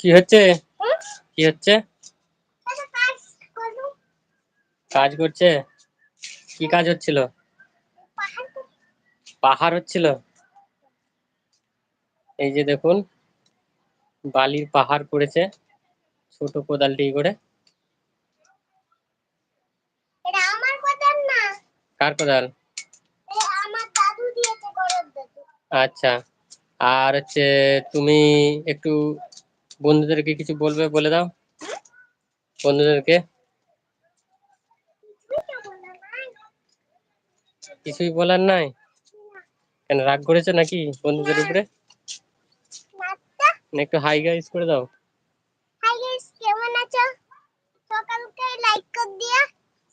কি হচ্ছে? কি হচ্ছে? কাজ করছে? কি কাজ হচ্ছিল? পাহাড় হচ্ছিল? এই যে দেখুন বালির পাহাড় করেছে ছোট কোদালটি করে। কার কোদাল? আচ্ছা আর হচ্ছে তুমি একটু বন্ধুদেরকে কিছু বলবে বলে দাও। বন্ধুদেরকে। কিছুই বলার নাই। কেন রাগ করেছ নাকি বন্ধুদের উপরে? একটু হাই গাইস করে দাও। হাই গাইস কেমন আছো? সকালকে লাইক কর দিয়া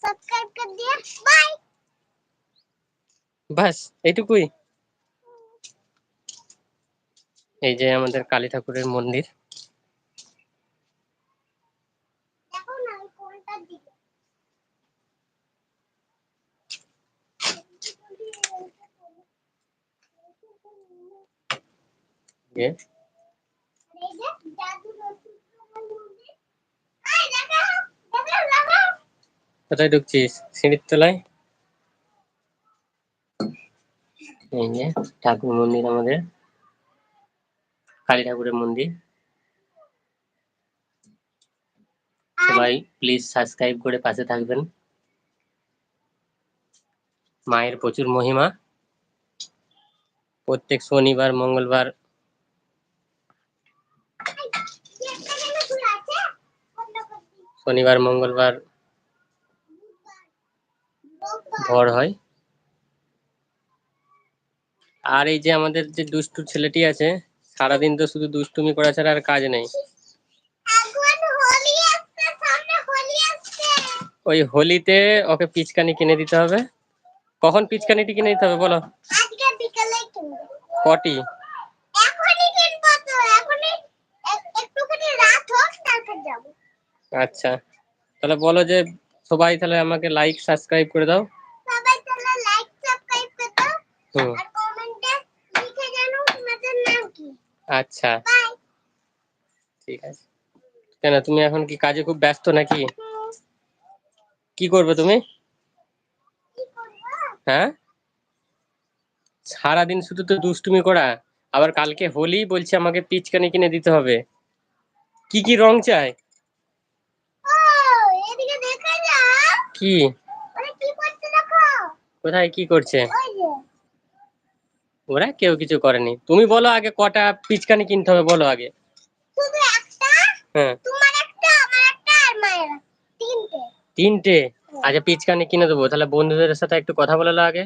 সাবস্ক্রাইব কর দিয়া বাই বাস এইটুকুই। এই যে আমাদের কালী ঠাকুরের মন্দির দেখো না আমি কোনটা দিকে কোথায় ঢুকছিস? সিঁড়ির তলায়? এই যে, ঠাকুর মন্দির আমাদের। কালী ঠাকুরের মন্দির। সবাই প্লিজ সাবস্ক্রাইব করে পাশে থাকবেন। মায়ের প্রচুর মহিমা। প্রত্যেক শনিবার, মঙ্গলবার একটা কেন খোলা আছে বন্ধ কর দি শনিবার, মঙ্গলবার ভর হয়। আর এই যে আমাদের যে দুষ্টু ছেলেটি আছে, সারাদিন তো শুধু দুষ্টুমি করা ছাড়া আর কাজ নেই। ওই হোলিতে ওকে পিচকানি কিনে দিতে হবে। কখন পিচকানিটি কিনে দিতে হবে বলো? কটি? আচ্ছা। তাহলে বলো যে সবাই তাহলে আমাকে লাইক সাবস্ক্রাইব করে দাও। সবাই তাহলে লাইক সাবস্ক্রাইব করে দাও। হুম। আর কমেন্টে লিখে জানো তোমাদের নাম কি। আচ্ছা। বাই ঠিক আছে। কেন তুমি এখন কি কাজে খুব ব্যস্ত নাকি? কি করবে তুমি? হ্যাঁ? সারাদিন শুধু তো দুষ্টুমি করা। আবার কালকে হোলি বলছে আমাকে পিচকানি কিনে দিতে হবে। কি কি রং চাই ও এদিকে দেখা যাও কি? কোথায় কি করছে? ওরা কেউ কিছু করেনি। তুমি বলো আগে কটা পিচকানি কিনতে হবে বলো আগে। হ্যাঁ। তিনটে। তিনটে? আচ্ছা পিচকানি কিনে দেবো। তাহলে বন্ধুদের সাথে একটু কথা বলে আগে।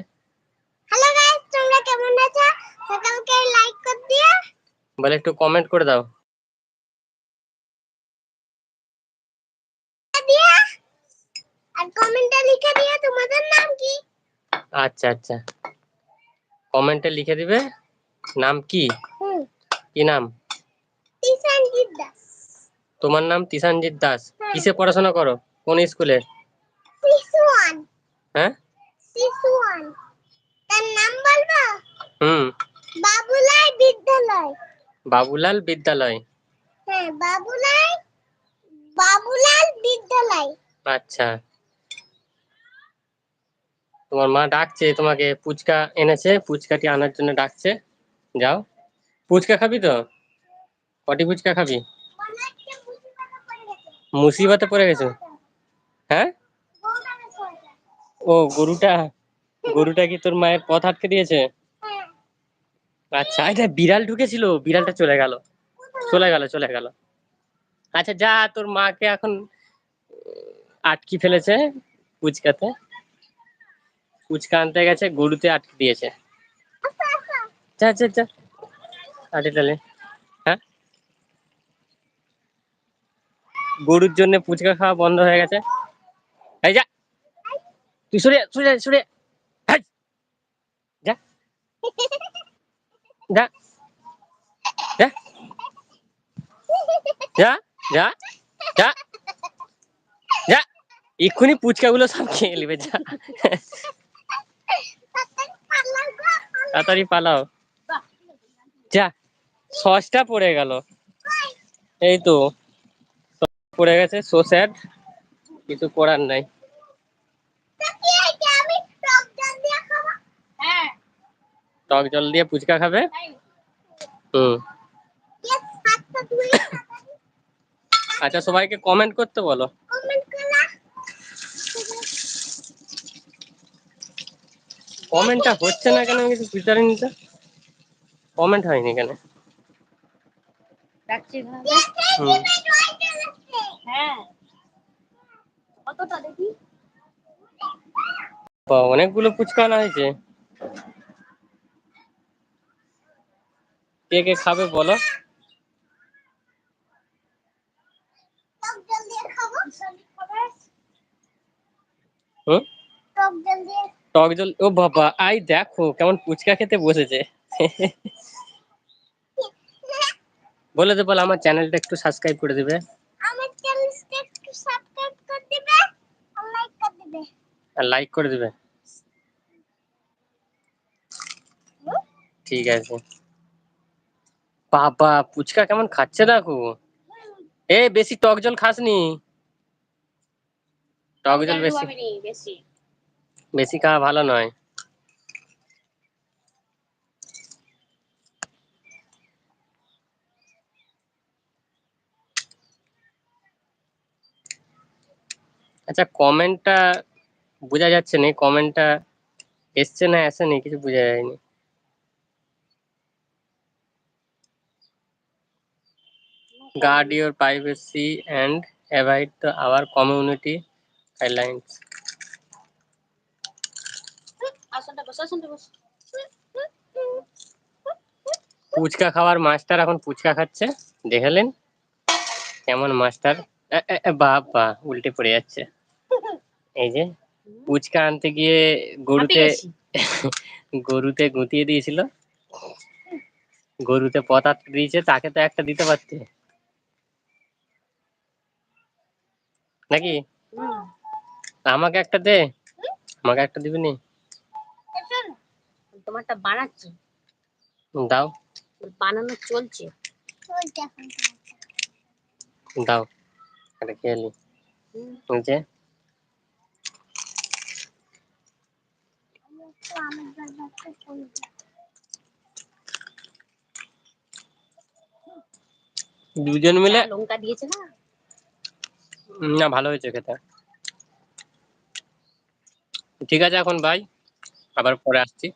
হ্যালো গাইস তোমরা কেমন আছো? সকালকে লাইক কর দিও। বলে একটু কমেন্ট করে দিও। আর কমেন্টে লিখে দিও তোমাদের নাম কি? আচ্ছা আচ্ছা। কমেন্টে লিখে দিবে। নাম কি? কি নাম? তিসানজিৎ দাস। তোমার নাম তিসানজিৎ দাস? কিসে পড়াশোনা করো? কোন স্কুলে? শিশু ওয়ান হ্যাঁ? শিশু ওয়ান তার নাম বলব? হুম। বাবুলাই বিদ্যালয়। বাবুলাল বিদ্যালয়। হ্যাঁ বাবুলাই বাবুলাল বিদ্যালয়। আচ্ছা। তোমার মা ডাকছে, তোমাকে ফুচকা এনেছে, ফুচকাটি আনার জন্য ডাকছে। যাও। ফুচকা খাবি তো? কটি ফুচকা খাবি? মুসিবতে পড়ে গেছো। হ্যাঁ। ও, গরুটা? গরুটা কি তোর মায়ের পথ আটকে দিয়েছে? আচ্ছা এটা বিড়াল ঢুকেছিল, বিড়ালটা চলে গেল। চলে গেল চলে গেল। আচ্ছা যা, তোর মাকে এখন আটকে ফেলেছে ফুচকাতে। ফুচকা আনতে গেছে, গরুতে আটকে দিয়েছে। যা যা যা। আটে তাহলে হ্যাঁ? গরুর জন্য ফুচকা খাওয়া বন্ধ হয়ে গেছে। এই যা। তুই সরে সরে সরে। যা। যা। যা। এক্ষুনি সব খেয়ে নেবে, যা। তাড়াতাড়ি পালাও। যা সসটা পড়ে গেল? এই তো পড়ে গেছে সো স্যাড কিছু করার নাই। টক জল দিয়ে ফুচকা খাবে। হুম। আচ্ছা সবাইকে কমেন্ট করতে বলো। Comment কমেন্টটা হচ্ছে না কেন কিছু বুঝতে পারিনি তো? কমেন্ট হয়নি কেন। হ্যাঁ। কতটা দেখি? বা, অনেকগুলো ফুচকা আনা হয়েছে। কে কে খাবে বলো? হুম? টক জল ও বাবা আই দেখো কেমন পুচকা খেতে বসেছে। বলে দে বলো আমার চ্যানেলটা একটু সাবস্ক্রাইব করে দিবে। আমার চ্যানেলটা একটু সাবস্ক্রাইব করে দিবে আর লাইক করে দিবে। আর লাইক করে দিবে। ঠিক আছে। বাবা ফুচকা কেমন খাচ্ছে দেখো। এ বেশি টক জল খাসনি। টক জল বেশি। বেশি খাওয়া ভালো নয় আচ্ছা কমেন্টটা বোঝা যাচ্ছে না কমেন্টটা এসছে না আসেনি কিছু বোঝা যায়নি your privacy and avoid the our community guidelines আসনটা বস আসনটা বস ফুচকা খাওয়ার মাস্টার এখন ফুচকা খাচ্ছে। দেখালেন কেমন মাস্টার। বাপ বা উল্টে পড়ে যাচ্ছে। এই যে ফুচকা আনতে গিয়ে গরুতে গরুতে গুঁতিয়ে দিয়েছিল। গরুতে পথ আটকে দিয়েছে তাকে তো একটা দিতে পারতে। নাকি? আমাকে একটা দে। আমাকে একটা দিবি না, তোমারটা বানাচ্ছি। দাও। বানানো চলছে। দাও একটা খেয়ে নি। যে। দুজন মিলে লঙ্কা দিয়েছে না? না ভালো হয়েছে খেতে। ঠিক আছে এখন ভাই। আবার পরে আসছি।